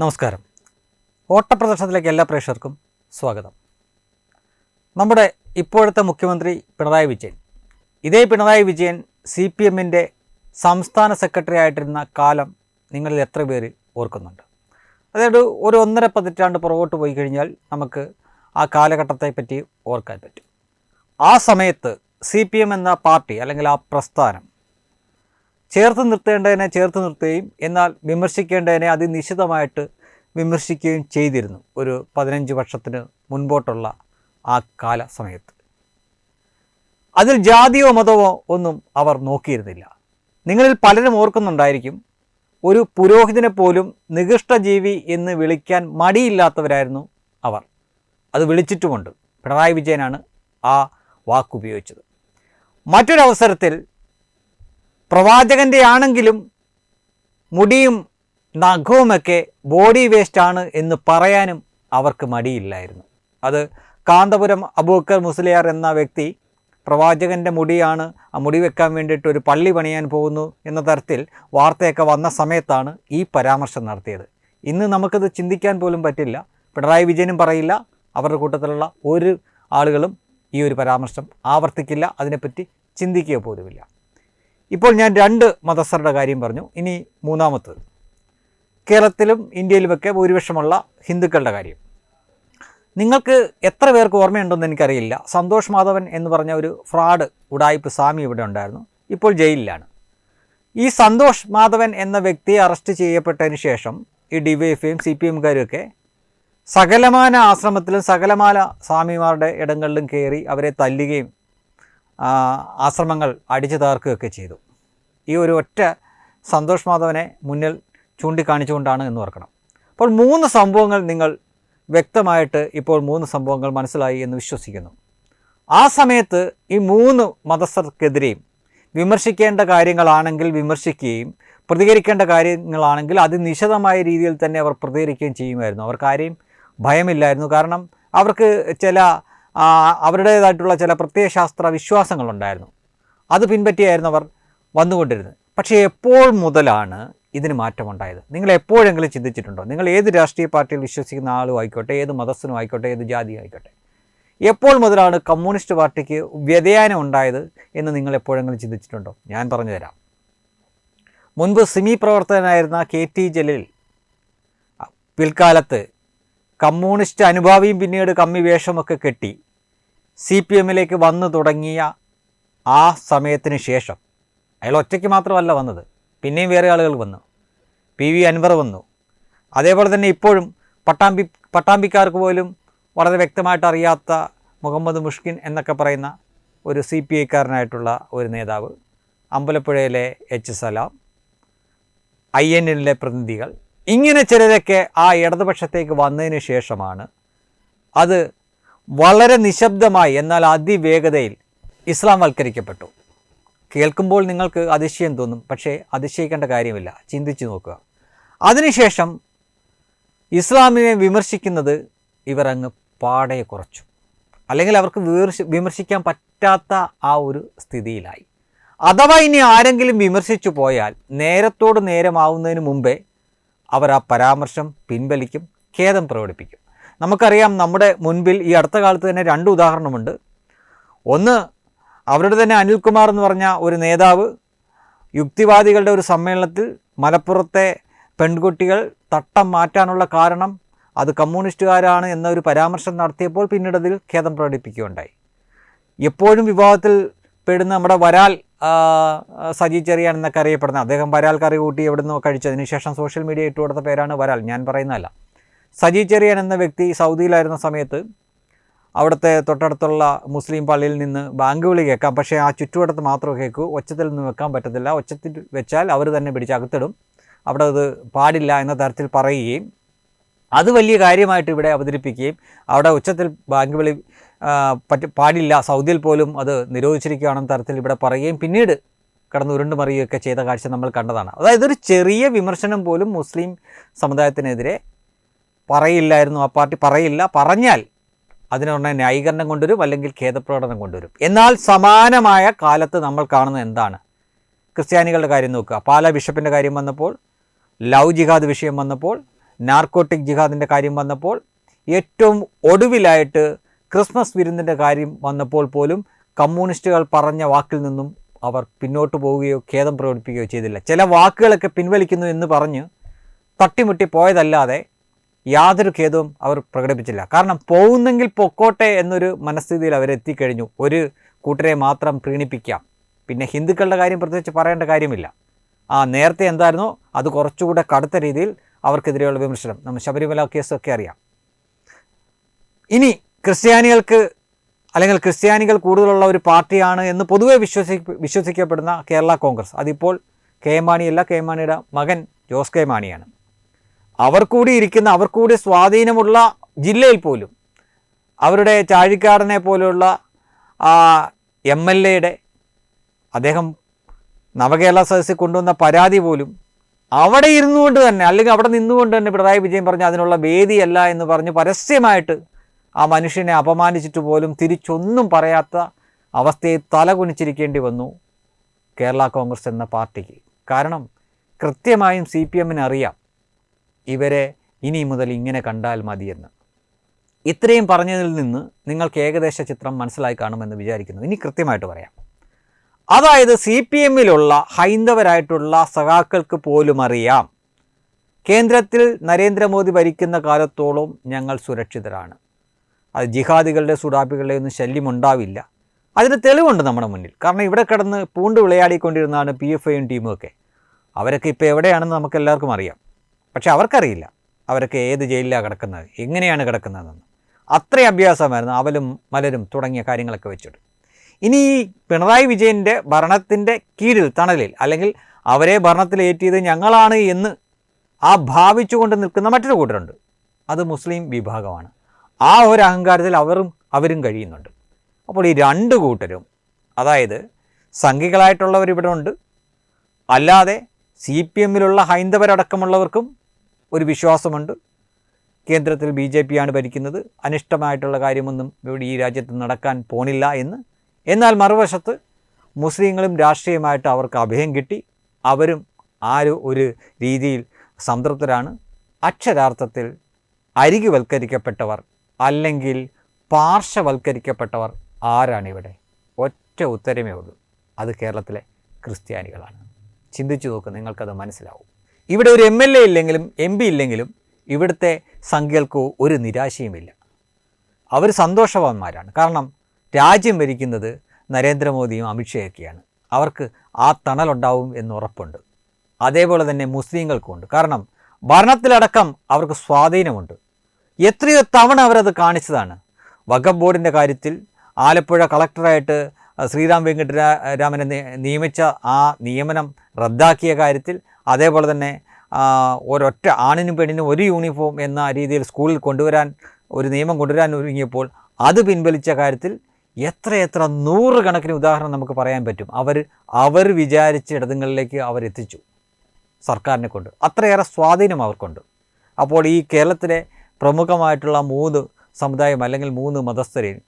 നമസ്കാരം. ഓട്ടപ്രദർശനത്തിലേക്ക് എല്ലാ പ്രേക്ഷകർക്കും സ്വാഗതം. നമ്മുടെ ഇപ്പോഴത്തെ മുഖ്യമന്ത്രി പിണറായി വിജയൻ. ഇതേ പിണറായി വിജയൻ സി പി എമ്മിന്റെ സംസ്ഥാന സെക്രട്ടറി ആയിട്ടിരുന്ന കാലം നിങ്ങളിൽ എത്ര പേര് ഓർക്കുന്നുണ്ട്? അതായത് ഒരു ഒന്നര പതിറ്റാണ്ട് പുറകോട്ട് പോയി കഴിഞ്ഞാൽ നമുക്ക് ആ കാലഘട്ടത്തെ പറ്റി ഓർക്കാൻ പറ്റും. ആ സമയത്ത് സി പി എം എന്ന പാർട്ടി അല്ലെങ്കിൽ ആ പ്രസ്ഥാനം ചേർത്ത് നിർത്തേണ്ടതിനെ ചേർത്ത് നിർത്തുകയും എന്നാൽ വിമർശിക്കേണ്ടതിനെ അതിനിശിതമായിട്ട് വിമർശിക്കുകയും ചെയ്തിരുന്നു ഒരു പതിനഞ്ച് വർഷത്തിന് മുൻപോട്ടുള്ള ആ കാല സമയത്ത് അതിൽ ജാതിയോ മതമോ ഒന്നും അവർ നോക്കിയിരുന്നില്ല. നിങ്ങളിൽ പലരും ഓർക്കുന്നുണ്ടായിരിക്കും ഒരു പുരോഹിതനെ പോലും നികൃഷ്ടജീവി എന്ന് വിളിക്കാൻ മടിയില്ലാത്തവരായിരുന്നു അവർ. അത് വിളിച്ചിട്ടുമുണ്ട്. പിണറായി വിജയനാണ് ആ വാക്കുപയോഗിച്ചത്. മറ്റൊരവസരത്തിൽ പ്രവാചകന്റെ ആണെങ്കിലും മുടിയും നഖവുമൊക്കെ ബോഡി വേസ്റ്റാണ് എന്ന് പറയാനും അവർക്ക് മടിയില്ലായിരുന്നു. അത് കാന്തപുരം അബൂക്കർ മുസ്ലിയാർ എന്ന വ്യക്തി പ്രവാചകന്റെ മുടിയാണ് ആ മുടി വെക്കാൻ വേണ്ടിയിട്ട് ഒരു പള്ളി പണിയാൻ പോകുന്നു എന്ന തരത്തിൽ വാർത്തയൊക്കെ വന്ന സമയത്താണ് ഈ പരാമർശം നടത്തിയത്. ഇന്ന് നമുക്കത് ചിന്തിക്കാൻ പോലും പറ്റില്ല. പിണറായി വിജയനും പറയില്ല. അവരുടെ കൂട്ടത്തിലുള്ള ഒരു ആളുകളും ഈ ഒരു പരാമർശം ആവർത്തിക്കില്ല. അതിനെപ്പറ്റി ചിന്തിക്കുക പോലുമില്ല. ഇപ്പോൾ ഞാൻ രണ്ട് മതസ്ഥരുടെ കാര്യം പറഞ്ഞു. ഇനി മൂന്നാമത്തത്. കേരളത്തിലും ഇന്ത്യയിലുമൊക്കെ ഭൂരിപക്ഷമുള്ള ഹിന്ദുക്കളുടെ കാര്യം. നിങ്ങൾക്ക് എത്ര പേർക്ക് ഓർമ്മയുണ്ടെന്ന് എനിക്കറിയില്ല. സന്തോഷ് മാധവൻ എന്ന് പറഞ്ഞ ഒരു ഫ്രാഡ് ഉടായ്പ് സ്വാമി ഇവിടെ ഉണ്ടായിരുന്നു. ഇപ്പോൾ ജയിലിലാണ്. ഈ സന്തോഷ് മാധവൻ എന്ന വ്യക്തിയെ അറസ്റ്റ് ചെയ്യപ്പെട്ടതിന് ശേഷം ഈ ഡിവൈഎഫ്ഐയും സി പി സകലമാന ആശ്രമത്തിലും സകലമാല സ്വാമിമാരുടെ ഇടങ്ങളിലും കയറി അവരെ തല്ലുകയും ആശ്രമങ്ങൾ അടിച്ചു തകർക്കുകയൊക്കെ ചെയ്തു. ഈ ഒരു ഒറ്റ സന്തോഷ് മാധവനെ മുന്നിൽ ചൂണ്ടിക്കാണിച്ചുകൊണ്ടാണ് എന്ന് ഓർക്കണം. അപ്പോൾ മൂന്ന് സംഭവങ്ങൾ നിങ്ങൾ വ്യക്തമായിട്ട് ഇപ്പോൾ മൂന്ന് സംഭവങ്ങൾ മനസ്സിലായി എന്ന് വിശ്വസിക്കുന്നു. ആ സമയത്ത് ഈ മൂന്ന് മതസ്ഥർക്കെതിരെയും വിമർശിക്കേണ്ട കാര്യങ്ങളാണെങ്കിൽ വിമർശിക്കുകയും പ്രതികരിക്കേണ്ട കാര്യങ്ങളാണെങ്കിൽ അത് നിശിതമായ രീതിയിൽ തന്നെ അവർ പ്രതികരിക്കുകയും ചെയ്യുമായിരുന്നു. അവർക്ക് ആരെയും ഭയമില്ലായിരുന്നു. കാരണം അവർക്ക് ചില അവരുടേതായിട്ടുള്ള ചില പ്രത്യയശാസ്ത്ര വിശ്വാസങ്ങളുണ്ടായിരുന്നു. അത് പിൻപറ്റിയായിരുന്നു അവർ വന്നുകൊണ്ടിരുന്നത്. പക്ഷേ എപ്പോൾ മുതലാണ് ഇതിന് മാറ്റമുണ്ടായത്? നിങ്ങൾ എപ്പോഴെങ്കിലും ചിന്തിച്ചിട്ടുണ്ടോ? നിങ്ങൾ ഏത് രാഷ്ട്രീയ പാർട്ടിയിൽ വിശ്വസിക്കുന്ന ആളും ആയിക്കോട്ടെ ഏത് മതസ്ഥനും ആയിക്കോട്ടെ ഏത് ജാതി ആയിക്കോട്ടെ എപ്പോൾ മുതലാണ് കമ്മ്യൂണിസ്റ്റ് പാർട്ടിക്ക് വ്യതിയാനം ഉണ്ടായത് എന്ന് നിങ്ങൾ എപ്പോഴെങ്കിലും ചിന്തിച്ചിട്ടുണ്ടോ? ഞാൻ പറഞ്ഞു തരാം. മുൻപ് സിമി പ്രവർത്തകനായിരുന്ന കെ ടി ജലീൽ പിൽക്കാലത്ത് കമ്മ്യൂണിസ്റ്റ് അനുഭാവിയും പിന്നീട് കമ്മി വേഷമൊക്കെ കെട്ടി. സി പി എമ്മിലേക്ക് വന്നു തുടങ്ങിയ ആ സമയത്തിന് ശേഷം അയാൾ ഒറ്റയ്ക്ക് മാത്രമല്ല വന്നത്. പിന്നെയും വേറെ ആളുകൾ വന്നു. പി വി അൻവർ വന്നു. അതേപോലെ തന്നെ ഇപ്പോഴും പട്ടാമ്പി പട്ടാമ്പിക്കാർക്ക് പോലും വളരെ വ്യക്തമായിട്ട് അറിയാത്ത മുഹമ്മദ് മുഷ്കിൻ എന്നൊക്കെ പറയുന്ന ഒരു സി പി ഐക്കാരനായിട്ടുള്ള ഒരു നേതാവ്. അമ്പലപ്പുഴയിലെ എച്ച് സലാം ഐ എൻ എല്ലിലെ പ്രതിനിധികൾ. ഇങ്ങനെ ചിലരൊക്കെ ആ ഇടതുപക്ഷത്തേക്ക് വന്നതിന് ശേഷമാണ് അത് വളരെ നിശബ്ദമായി എന്നാൽ അതിവേഗതയിൽ ഇസ്ലാം വൽക്കരിക്കപ്പെട്ടു കേൾക്കുമ്പോൾ നിങ്ങൾക്ക് അതിശയം തോന്നും പക്ഷേ അതിശയിക്കേണ്ട കാര്യമില്ല. ചിന്തിച്ചു നോക്കുക. അതിനുശേഷം ഇസ്ലാമിനെ വിമർശിക്കുന്നത് ഇവർ അങ്ങ് പാടെ കുറച്ചു. അല്ലെങ്കിൽ അവർക്ക് വിമർശിക്കാൻ പറ്റാത്ത ആ ഒരു സ്ഥിതിയിലായി. അഥവാ ഇനി ആരെങ്കിലും വിമർശിച്ചു പോയാൽ നേരത്തോട് നേരമാവുന്നതിന് മുമ്പേ അവർ ആ പരാമർശം പിൻവലിക്കും ഖേദം പ്രകടിപ്പിക്കും. നമുക്കറിയാം നമ്മുടെ മുൻപിൽ ഈ അടുത്ത കാലത്ത് തന്നെ രണ്ട് ഉദാഹരണമുണ്ട്. ഒന്ന് അവരുടെ തന്നെ അനിൽകുമാർ എന്ന് പറഞ്ഞ ഒരു നേതാവ് യുക്തിവാദികളുടെ ഒരു സമ്മേളനത്തിൽ മലപ്പുറത്തെ പെൺകുട്ടികൾ തട്ടം മാറ്റാനുള്ള കാരണം അത് കമ്മ്യൂണിസ്റ്റുകാരാണ് എന്നൊരു പരാമർശം നടത്തിയപ്പോൾ പിന്നീട് അതിൽ ഖേദം പ്രകടിപ്പിക്കുകയുണ്ടായി. എപ്പോഴും വിവാഹത്തിൽ പെടുന്ന നമ്മുടെ വരാൽ സജി ചെറിയാൻ എന്നൊക്കെ അറിയപ്പെടുന്നത് അദ്ദേഹം വരാൽ കറി കൂട്ടി എവിടുന്നോ കഴിച്ചതിന് ശേഷം സോഷ്യൽ മീഡിയ ഇട്ട് കൊടുത്ത പേരാണ് വരാൽ. ഞാൻ പറയുന്നതല്ല. സജി ചെറിയാൻ എന്ന വ്യക്തി സൗദിയിലായിരുന്ന സമയത്ത് അവിടുത്തെ തൊട്ടടുത്തുള്ള മുസ്ലിം പള്ളിയിൽ നിന്ന് ബാങ്ക് വിളി കേൾക്കാം. പക്ഷേ ആ ചുറ്റുവട്ടത്ത് മാത്രം കേൾക്കൂ. ഒച്ചത്തിൽ നിന്ന് വെക്കാൻ പറ്റത്തില്ല. ഒച്ചത്തിൽ വെച്ചാൽ അവർ തന്നെ പിടിച്ച് അകത്തിടും. അവിടെ അത് പാടില്ല എന്ന തരത്തിൽ പറയുകയും അത് വലിയ കാര്യമായിട്ട് ഇവിടെ അവതരിപ്പിക്കുകയും അവിടെ ഉച്ചത്തിൽ ബാങ്ക് വിളി പറ്റ പാടില്ല സൗദിയിൽ പോലും അത് നിരോധിച്ചിരിക്കുകയാണെന്ന തരത്തിൽ ഇവിടെ പറയുകയും പിന്നീട് കടന്ന് ഉരുണ്ട് മറിയുകയൊക്കെ ചെയ്ത കാഴ്ച നമ്മൾ കണ്ടതാണ്. അതായത് ഒരു ചെറിയ വിമർശനം പോലും മുസ്ലിം സമുദായത്തിനെതിരെ പറയില്ലായിരുന്നു. ആ പാർട്ടി പറയില്ല. പറഞ്ഞാൽ അതിനുള്ള ന്യായീകരണം കൊണ്ടുവരും അല്ലെങ്കിൽ ഖേദപ്രകടനം കൊണ്ടുവരും. എന്നാൽ സമാനമായ കാലത്ത് നമ്മൾ കാണുന്നത് എന്താണ്? ക്രിസ്ത്യാനികളുടെ കാര്യം നോക്കുക. പാല ബിഷപ്പിന്റെ കാര്യം വന്നപ്പോൾ ലവ് ജിഹാദ് വിഷയം വന്നപ്പോൾ നാർക്കോട്ടിക് ജിഹാദിന്റെ കാര്യം വന്നപ്പോൾ ഏറ്റവും ഒടുവിലായിട്ട് ക്രിസ്മസ് വിരുന്നിന്റെ കാര്യം വന്നപ്പോൾ പോലും കമ്മ്യൂണിസ്റ്റുകൾ പറഞ്ഞ വാക്കിൽ നിന്നും അവർ പിന്നോട്ട് പോവുകയോ ഖേദം പ്രകടിപ്പിക്കുകയോ ചെയ്തില്ല. ചില വാക്കുകളൊക്കെ പിൻവലിക്കുന്നു എന്ന് പറഞ്ഞ് തട്ടിമുട്ടി പോയതല്ലാതെ യാതൊരു ഖേദവും അവർ പ്രകടിപ്പിച്ചില്ല. കാരണം പോകുന്നെങ്കിൽ പൊക്കോട്ടെ എന്നൊരു മനസ്ഥിതിയിൽ അവരെത്തിക്കഴിഞ്ഞു ഒരു കൂട്ടരെ മാത്രം പ്രീണിപ്പിക്കാം. പിന്നെ ഹിന്ദുക്കളുടെ കാര്യം പ്രത്യേകിച്ച് പറയേണ്ട കാര്യമില്ല. ആ നേരത്തെ എന്തായിരുന്നു? അത് കുറച്ചുകൂടെ കടുത്ത രീതിയിൽ അവർക്കെതിരെയുള്ള വിമർശനം. നമ്മൾ ശബരിമല കേസൊക്കെ അറിയാം. ഇനി ക്രിസ്ത്യാനികൾക്ക് അല്ലെങ്കിൽ ക്രിസ്ത്യാനികൾ കൂടുതലുള്ള ഒരു പാർട്ടിയാണ് എന്ന് പൊതുവെ വിശ്വസി വിശ്വസിക്കപ്പെടുന്ന കേരള കോൺഗ്രസ്. അതിപ്പോൾ കെ എം മാണിയല്ല കെ എം മാണിയുടെ മകൻ ജോസ് കെ മാണിയാണ്. അവർ കൂടി ഇരിക്കുന്ന അവർ കൂടി സ്വാധീനമുള്ള ജില്ലയിൽ പോലും അവരുടെ ചാഴിക്കാടനെ പോലെയുള്ള എം എൽ എയുടെ അദ്ദേഹം നവകേരള സദസ്സിൽ കൊണ്ടുവന്ന പരാതി പോലും അവിടെ ഇരുന്നുകൊണ്ട് തന്നെ അല്ലെങ്കിൽ അവിടെ നിന്നുകൊണ്ട് തന്നെ പിണറായി വിജയൻ പറഞ്ഞ് അതിനുള്ള വേദിയല്ല എന്ന് പറഞ്ഞ് പരസ്യമായിട്ട് ആ മനുഷ്യനെ അപമാനിച്ചിട്ട് പോലും തിരിച്ചൊന്നും പറയാത്ത അവസ്ഥയെ തലകുനിച്ചിരിക്കേണ്ടി വന്നു കേരള കോൺഗ്രസ് എന്ന പാർട്ടിക്ക്. കാരണം കൃത്യമായും സി പി എമ്മിന് അറിയാം ഇവരെ ഇനി മുതൽ ഇങ്ങനെ കണ്ടാൽ മതിയെന്ന്. ഇത്രയും പറഞ്ഞതിൽ നിന്ന് നിങ്ങൾക്ക് ഏകദേശ ചിത്രം മനസ്സിലായി കാണുമെന്ന് വിചാരിക്കുന്നു. ഇനി കൃത്യമായിട്ട് പറയാം. അതായത് സി പി എമ്മിലുള്ള ഹൈന്ദവരായിട്ടുള്ള സഖാക്കൾക്ക് പോലും അറിയാം. കേന്ദ്രത്തിൽ നരേന്ദ്രമോദി ഭരിക്കുന്ന കാലത്തോളം ഞങ്ങൾ സുരക്ഷിതരാണ്. അത് ജിഹാദികളുടെ സുഡാപ്പികളുടെ ഒന്നും ശല്യമുണ്ടാവില്ല. അതിന് തെളിവുണ്ട് നമ്മുടെ മുന്നിൽ. കാരണം ഇവിടെ കിടന്ന് പൂണ്ട് വിളയാടിക്കൊണ്ടിരുന്നതാണ് പി എഫ് ഐയും ടീമും ഒക്കെ. അവരൊക്കെ ഇപ്പോൾ എവിടെയാണെന്ന് നമുക്ക് എല്ലാവർക്കും അറിയാം. പക്ഷേ അവർക്കറിയില്ല അവരൊക്കെ ഏത് ജയിലിലാണ് കിടക്കുന്നത് എങ്ങനെയാണ് കിടക്കുന്നതെന്ന്. അത്രയും അഭ്യാസമായിരുന്നു അവലും മലരും തുടങ്ങിയ കാര്യങ്ങളൊക്കെ വെച്ചിട്ട്. ഇനി ഈ പിണറായി വിജയന്റെ ഭരണത്തിന്റെ കീഴിൽ തണലിൽ അല്ലെങ്കിൽ അവരെ ഭരണത്തിലേറ്റിയത് ഞങ്ങളാണ് എന്ന് ആ ഭാവിച്ചുകൊണ്ട് നിൽക്കുന്ന മറ്റൊരു കൂട്ടരുണ്ട്. അത് മുസ്ലിം വിഭാഗമാണ്. ആ ഒരു അഹങ്കാരത്തിൽ അവരും അവരും കഴിയുന്നുണ്ട്. അപ്പോൾ ഈ രണ്ട് കൂട്ടരും അതായത് സംഘികളായിട്ടുള്ളവർ ഇവിടെ ഉണ്ട്. അല്ലാതെ സി പി എമ്മിലുള്ള ഹൈന്ദവരടക്കമുള്ളവർക്കും ഒരു വിശ്വാസമുണ്ട്. കേന്ദ്രത്തിൽ ബി ജെ പിയാണ് ഭരിക്കുന്നത്. അനിഷ്ടമായിട്ടുള്ള കാര്യമൊന്നും ഇവിടെ ഈ രാജ്യത്ത് നടക്കാൻ പോണില്ല എന്ന്. എന്നാൽ മറുവശത്ത് മുസ്ലിങ്ങളും രാഷ്ട്രീയമായിട്ട് അവർക്ക് അഭയം കിട്ടി. അവരും ആ ഒരു രീതിയിൽ സംതൃപ്തരാണ്. അക്ഷരാർത്ഥത്തിൽ അരികുവൽക്കരിക്കപ്പെട്ടവർ അല്ലെങ്കിൽ പാർശ്വവൽക്കരിക്കപ്പെട്ടവർ ആരാണിവിടെ? ഒറ്റ ഉത്തരമേ ഉള്ളൂ. അത് കേരളത്തിലെ ക്രിസ്ത്യാനികളാണ്. ചിന്തിച്ചു നോക്ക് നിങ്ങൾക്കത് മനസ്സിലാവും. ഇവിടെ ഒരു എം എൽ എ ഇല്ലെങ്കിലും എം പി ഇല്ലെങ്കിലും ഇവിടുത്തെ സംഖ്യകൾക്ക് ഒരു നിരാശയുമില്ല. അവർ സന്തോഷവാന്മാരാണ്. കാരണം രാജ്യം ഭരിക്കുന്നത് നരേന്ദ്രമോദിയും അമിത്ഷയൊക്കെയാണ്. അവർക്ക് ആ തണലുണ്ടാവും എന്ന് ഉറപ്പുണ്ട്. അതേപോലെ തന്നെ മുസ്ലിങ്ങൾക്കുമുണ്ട്. കാരണം ഭരണത്തിലടക്കം അവർക്ക് സ്വാധീനമുണ്ട്. എത്രയോ തവണ അവരത് കാണിച്ചതാണ്. വഖഫ് ബോർഡിന്റെ കാര്യത്തിൽ ആലപ്പുഴ കളക്ടറായിട്ട് ശ്രീറാം വെങ്കട്ടരാമനെ നിയമിച്ച ആ നിയമനം റദ്ദാക്കിയ കാര്യത്തിൽ അതേപോലെ തന്നെ ഒരൊറ്റ ആണിനും പെണ്ണിനും ഒരു യൂണിഫോം എന്ന രീതിയിൽ സ്കൂളിൽ കൊണ്ടുവരാൻ ഒരു നിയമം കൊണ്ടുവരാൻ ഒരുങ്ങിയപ്പോൾ അത് പിൻവലിച്ച കാര്യത്തിൽ എത്രയെത്ര നൂറുകണക്കിന് ഉദാഹരണം നമുക്ക് പറയാൻ പറ്റും. അവർ അവർ വിചാരിച്ച ഇടതുങ്ങളിലേക്ക് അവരെത്തിച്ചു സർക്കാരിനെ കൊണ്ട്. അത്രയേറെ സ്വാധീനം അവർക്കുണ്ട്. അപ്പോൾ ഈ കേരളത്തിലെ പ്രമുഖമായിട്ടുള്ള മൂന്ന് സമുദായം അല്ലെങ്കിൽ മൂന്ന് മതസ്ഥരെയും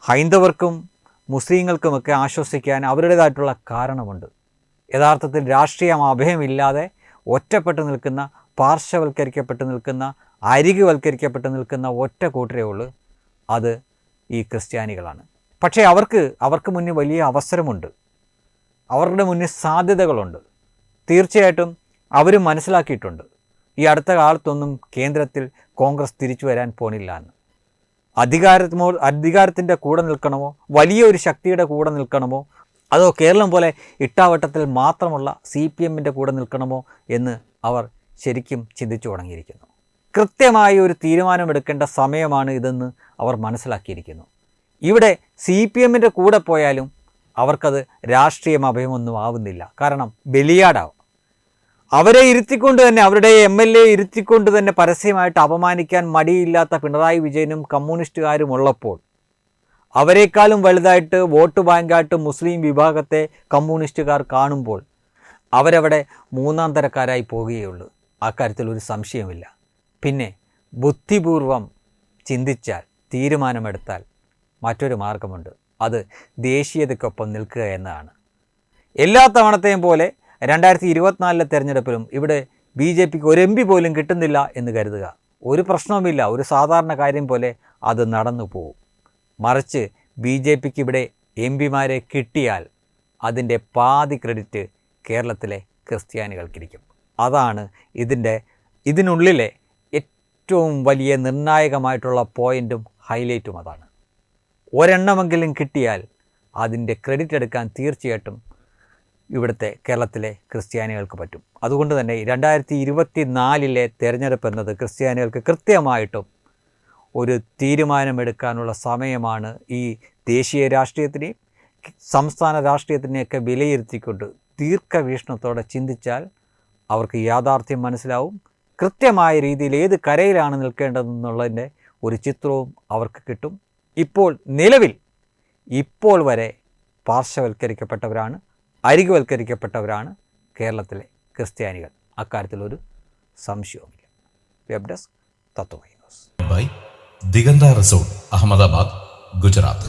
ഹൈന്ദവർക്കും മുസ്ലിങ്ങൾക്കുമൊക്കെ ആശ്വസിക്കാൻ അവരുടേതായിട്ടുള്ള കാരണമുണ്ട്. യഥാർത്ഥത്തിൽ രാഷ്ട്രീയം അഭയമില്ലാതെ ഒറ്റപ്പെട്ട് നിൽക്കുന്ന പാർശ്വവൽക്കരിക്കപ്പെട്ട് നിൽക്കുന്ന അരികുവൽക്കരിക്കപ്പെട്ട് നിൽക്കുന്ന ഒറ്റ കൂട്ടരേ ഉള്ളൂ. അത് ഈ ക്രിസ്ത്യാനികളാണ്. പക്ഷേ അവർക്ക് അവർക്ക് മുന്നിൽ വലിയ അവസരമുണ്ട്. അവരുടെ മുന്നിൽ സാധ്യതകളുണ്ട്. തീർച്ചയായിട്ടും അവരും മനസ്സിലാക്കിയിട്ടുണ്ട്. ഈ അടുത്ത കാലത്തൊന്നും കേന്ദ്രത്തിൽ കോൺഗ്രസ് തിരിച്ചു വരാൻ പോണില്ല എന്ന്. അധികാരമോ അധികാരത്തിന്റെ കൂടെ നിൽക്കണമോ വലിയൊരു ശക്തിയുടെ കൂടെ നിൽക്കണമോ അതോ കേരളം പോലെ ഇട്ടാവട്ടത്തിൽ മാത്രമുള്ള സി പി എമ്മിന്റെ കൂടെ നിൽക്കണമോ എന്ന് അവർ ശരിക്കും ചിന്തിച്ചു തുടങ്ങിയിരിക്കുന്നു. കൃത്യമായി ഒരു തീരുമാനമെടുക്കേണ്ട സമയമാണ് ഇതെന്ന് അവർ മനസ്സിലാക്കിയിരിക്കുന്നു. ഇവിടെ സി പി എമ്മിന്റെ കൂടെ പോയാലും അവർക്കത് രാഷ്ട്രീയം അഭയമൊന്നും ആവുന്നില്ല. കാരണം ബലിയാടാവും. അവരെ ഇരുത്തിക്കൊണ്ട് തന്നെ അവരുടെ എം എൽ എ ഇരുത്തിക്കൊണ്ട് തന്നെ പരസ്യമായിട്ട് അപമാനിക്കാൻ മടിയില്ലാത്ത പിണറായി വിജയനും കമ്മ്യൂണിസ്റ്റുകാരും ഉള്ളപ്പോൾ അവരെക്കാളും വലുതായിട്ട് വോട്ട് ബാങ്കായിട്ട് മുസ്ലിം വിഭാഗത്തെ കമ്മ്യൂണിസ്റ്റുകാർ കാണുമ്പോൾ അവരവിടെ മൂന്നാം തരക്കാരായി പോവുകയുള്ളൂ അക്കാര്യത്തിൽ കാര്യത്തിൽ ഒരു സംശയമില്ല പിന്നെ ബുദ്ധിപൂർവം ചിന്തിച്ചാൽ തീരുമാനമെടുത്താൽ മറ്റൊരു മാർഗമുണ്ട്. അത് ദേശീയതയ്ക്കൊപ്പം നിൽക്കുക എന്നതാണ്. എല്ലാ തവണത്തെയും പോലെ രണ്ടായിരത്തി ഇരുപത്തിനാലിലെ തെരഞ്ഞെടുപ്പിലും ഇവിടെ ബി ജെ പിക്ക് ഒരു എം പി പോലും കിട്ടുന്നില്ല എന്ന് കരുതുക. ഒരു പ്രശ്നവുമില്ല. ഒരു സാധാരണ കാര്യം പോലെ അത് നടന്നു പോകും. മറിച്ച് ബി ജെ പിക്ക് ഇവിടെ എം പിമാരെ കിട്ടിയാൽ അതിന്റെ പാതി ക്രെഡിറ്റ് കേരളത്തിലെ ക്രിസ്ത്യാനികൾക്കിരിക്കും. അതാണ് ഇതിന്റെ ഇതിനുള്ളിലെ ഏറ്റവും വലിയ നിർണായകമായിട്ടുള്ള പോയിന്റും ഹൈലൈറ്റും അതാണ്. ഒരെണ്ണമെങ്കിലും കിട്ടിയാൽ അതിന്റെ ക്രെഡിറ്റ് എടുക്കാൻ തീർച്ചയായിട്ടും ഇവിടുത്തെ കേരളത്തിലെ ക്രിസ്ത്യാനികൾക്ക് പറ്റും. അതുകൊണ്ട് തന്നെ രണ്ടായിരത്തി ഇരുപത്തി നാലിലെ തിരഞ്ഞെടുപ്പ് എന്നത് ക്രിസ്ത്യാനികൾക്ക് കൃത്യമായിട്ടും ഒരു തീരുമാനമെടുക്കാനുള്ള സമയമാണ് ഈ ദേശീയ രാഷ്ട്രീയത്തിനെയും സംസ്ഥാന രാഷ്ട്രീയത്തിനെയൊക്കെ വിലയിരുത്തിക്കൊണ്ട് ദീർഘവീക്ഷണത്തോടെ ചിന്തിച്ചാൽ അവർക്ക് യാഥാർത്ഥ്യം മനസ്സിലാവും. കൃത്യമായ രീതിയിൽ ഏത് കരയിലാണ് നിൽക്കേണ്ടതെന്നുള്ളതിന്റെ ഒരു ചിത്രവും അവർക്ക് കിട്ടും. ഇപ്പോൾ നിലവിൽ ഇപ്പോൾ വരെ പാർശ്വവൽക്കരിക്കപ്പെട്ടവരാണ്. അരികുവൽക്കരിക്കപ്പെട്ടവരാണ് കേരളത്തിലെ ക്രിസ്ത്യാനികൾ. അക്കാര്യത്തിലൊരു സംശയവുമില്ല. Web desk by Diganta resort Ahmedabad Gujarat